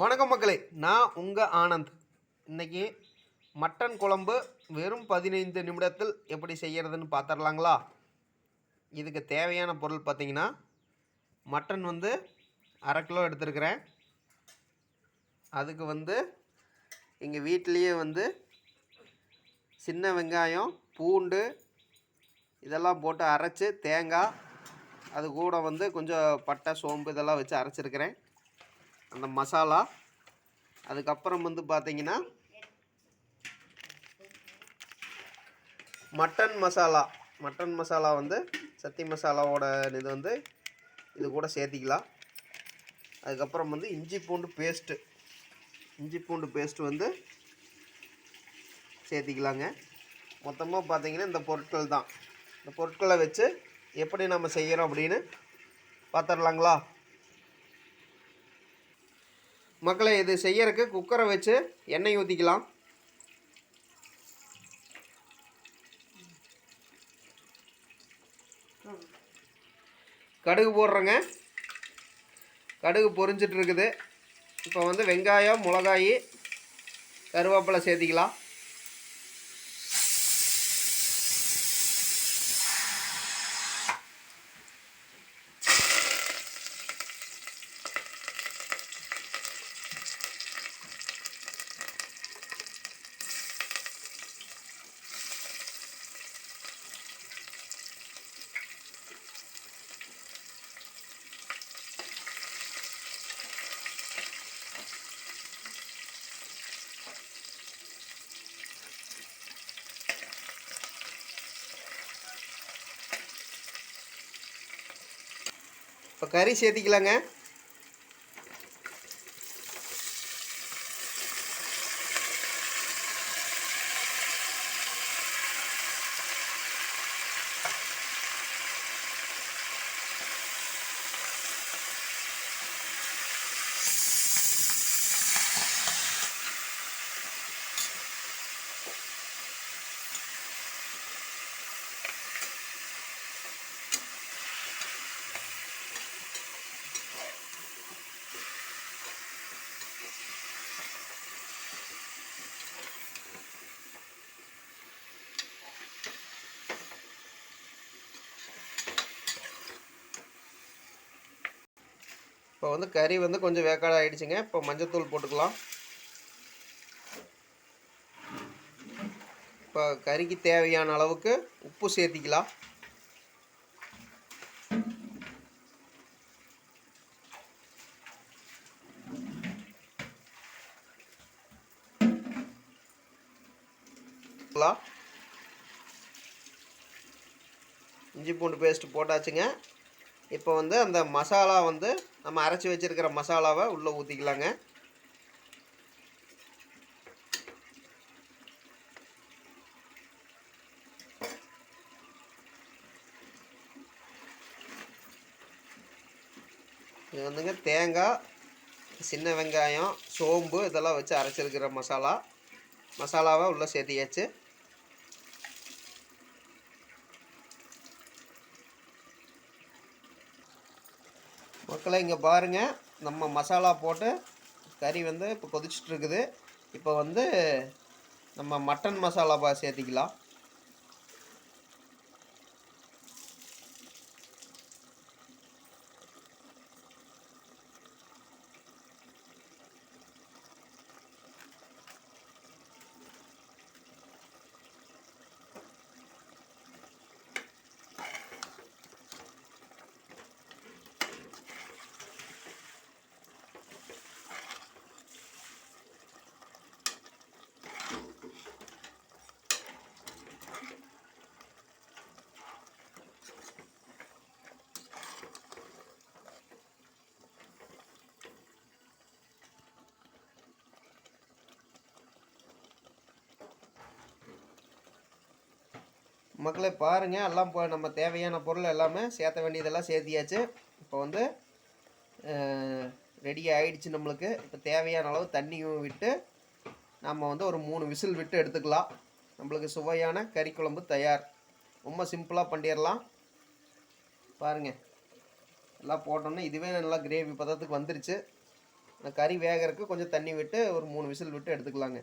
வணக்கம் மக்களே நான் உங்கள் ஆனந்த். இன்றைக்கி மட்டன் குழம்பு வெறும் பதினைந்து நிமிடத்தில் எப்படி செய்கிறதுன்னு பார்த்துடலாங்களா இதுக்கு தேவையான பொருள் பார்த்திங்கன்னா மட்டன் வந்து அரை கிலோ எடுத்துருக்கிறேன். அதுக்கு வந்து எங்கள் வீட்டிலையே வந்து சின்ன வெங்காயம் பூண்டு இதெல்லாம் போட்டு அரைச்சி தேங்காய் அது கூட வந்து கொஞ்சம் பட்டை சோம்பு இதெல்லாம் வச்சு அரைச்சிருக்கிறேன். அந்த மசாலா. அதுக்கப்புறம் வந்து பார்த்தீங்கன்னா மட்டன் மசாலா. மட்டன் மசாலா வந்து சத்தி மசாலாவோட இது வந்து இது கூட சேர்த்திக்கலாம். அதுக்கப்புறம் வந்து இஞ்சி பூண்டு பேஸ்ட்டு இஞ்சி பூண்டு பேஸ்ட்டு வந்து சேர்த்திக்கலாங்க. மொத்தமாக பார்த்தீங்கன்னா இந்த பொருட்கள் தான். இந்த பொருட்களை வச்சு எப்படி நம்ம செய்கிறோம் அப்படின்னு பார்த்துடலாங்களா மக்களை இது செய்யறதுக்கு குக்கரை வச்சு எண்ணெய் ஊற்றிக்கலாம் கடுகு போடுறேங்க. கடுகு பொரிஞ்சிட்ருக்குது இப்போ வந்து வெங்காயம் மிளகாயி கருவேப்பிலை சேர்த்திக்கலாம். இப்போ கறி சேர்த்திக்கலாங்க. இப்போ வந்து கறி வந்து கொஞ்சம் வேக்காடு ஆகிடுச்சிங்க இப்போ மஞ்சத்தூள் போட்டுக்கலாம். இப்போ கறிக்கு தேவையான அளவுக்கு உப்பு சேர்த்திக்கலாம். இஞ்சி பூண்டு பேஸ்ட் போட்டாச்சுங்க. இப்போ வந்து அந்த மசாலா வந்து நம்ம அரைச்சி வச்சிருக்கிற மசாலாவை உள்ளே ஊற்றிக்கலாங்க இது வந்துங்க தேங்காய் சின்ன வெங்காயம் சோம்பு இதெல்லாம் வச்சு அரைச்சிருக்கிற மசாலா. மசாலாவை உள்ளே சேர்த்தியாச்சு. மக்களை இங்கே பாருங்கள் நம்ம மசாலா போட்டு கறி வந்து இப்போ கொதிச்சுட்ருக்குது இப்போ வந்து நம்ம மட்டன் மசாலா பா சேர்த்திக்கலாம். மக்களே பாருங்கள் எல்லாம் இப்போ நம்ம தேவையான பொருள் எல்லாமே சேர்த்த வேண்டியதெல்லாம் சேர்த்தியாச்சு. இப்போ வந்து ரெடி ஆகிடுச்சு நம்மளுக்கு. இப்போ தேவையான அளவு தண்ணியும் விட்டு நம்ம வந்து ஒரு மூணு விசில் விட்டு எடுத்துக்கலாம். நம்மளுக்கு சுவையான கறி குழம்பு தயார். ரொம்ப சிம்பிளாக பண்ணிடலாம். பாருங்கள் எல்லாம் போட்டோன்னே இதுவே நல்லா கிரேவி பதத்துக்கு வந்துருச்சு. கறி வேகிறதுக்கு கொஞ்சம் தண்ணி விட்டு ஒரு மூணு விசில் விட்டு எடுத்துக்கலாங்க.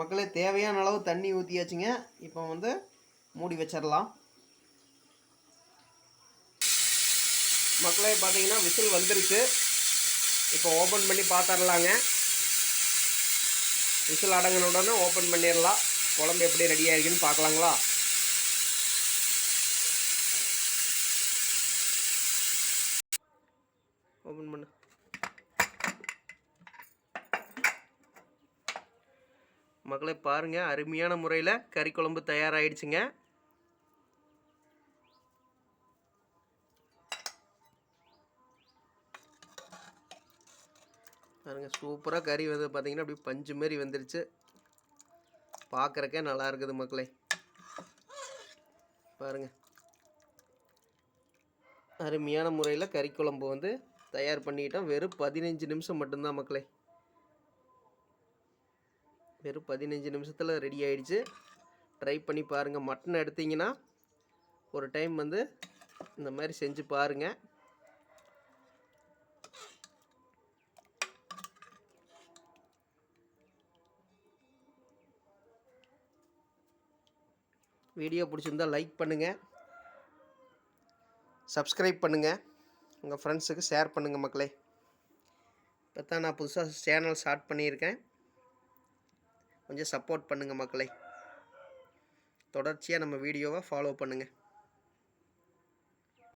மக்களே தேவையான அளவு தண்ணி ஊற்றியாச்சுங்க இப்போ வந்து மூடி வச்சிடலாம். மக்களே பார்த்தீங்கன்னா விசில் வந்துருச்சு. இப்போ ஓப்பன் பண்ணி பார்த்துடலாங்க விசில் அடங்கின உடனே ஓப்பன் பண்ணிடலாம். குழம்பு எப்படி ரெடி ஆகிருக்குன்னு பார்க்கலாங்களா? ஓப்பன் பண்ணு. மக்களை பாருங்கள் அருமையான முறையில் கறி குழம்பு தயாராகிடுச்சுங்க பாருங்க சூப்பராக கறி வந்து பார்த்தீங்கன்னா அப்படியே பஞ்சு மாரி வந்துருச்சு. பார்க்குறக்கே நல்லா இருக்குது மக்களே. பாருங்க. அருமையான முறையில் கறி குழம்பு வந்து தயார் பண்ணிக்கிட்டோம் வெறும் பதினஞ்சு நிமிஷம் மட்டும்தான் மக்களே. வெறும் பதினஞ்சு நிமிஷத்தில் ரெடி ஆகிடுச்சு ட்ரை பண்ணி பாருங்கள் மட்டன் எடுத்தீங்கன்னா ஒரு டைம் வந்து இந்த மாதிரி செஞ்சு பாருங்கள் வீடியோ பிடிச்சிருந்தா லைக் பண்ணுங்கள் சப்ஸ்கிரைப் பண்ணுங்கள் உங்கள் ஃப்ரெண்ட்ஸுக்கு ஷேர் பண்ணுங்கள் மக்களே. இப்போ தான் நான் புதுசாக சேனல் ஸ்டார்ட் பண்ணியிருக்கேன். கொஞ்சம் சப்போர்ட் பண்ணுங்கள் மக்களை. தொடர்ச்சியாக நம்ம வீடியோவை ஃபாலோ பண்ணுங்கள்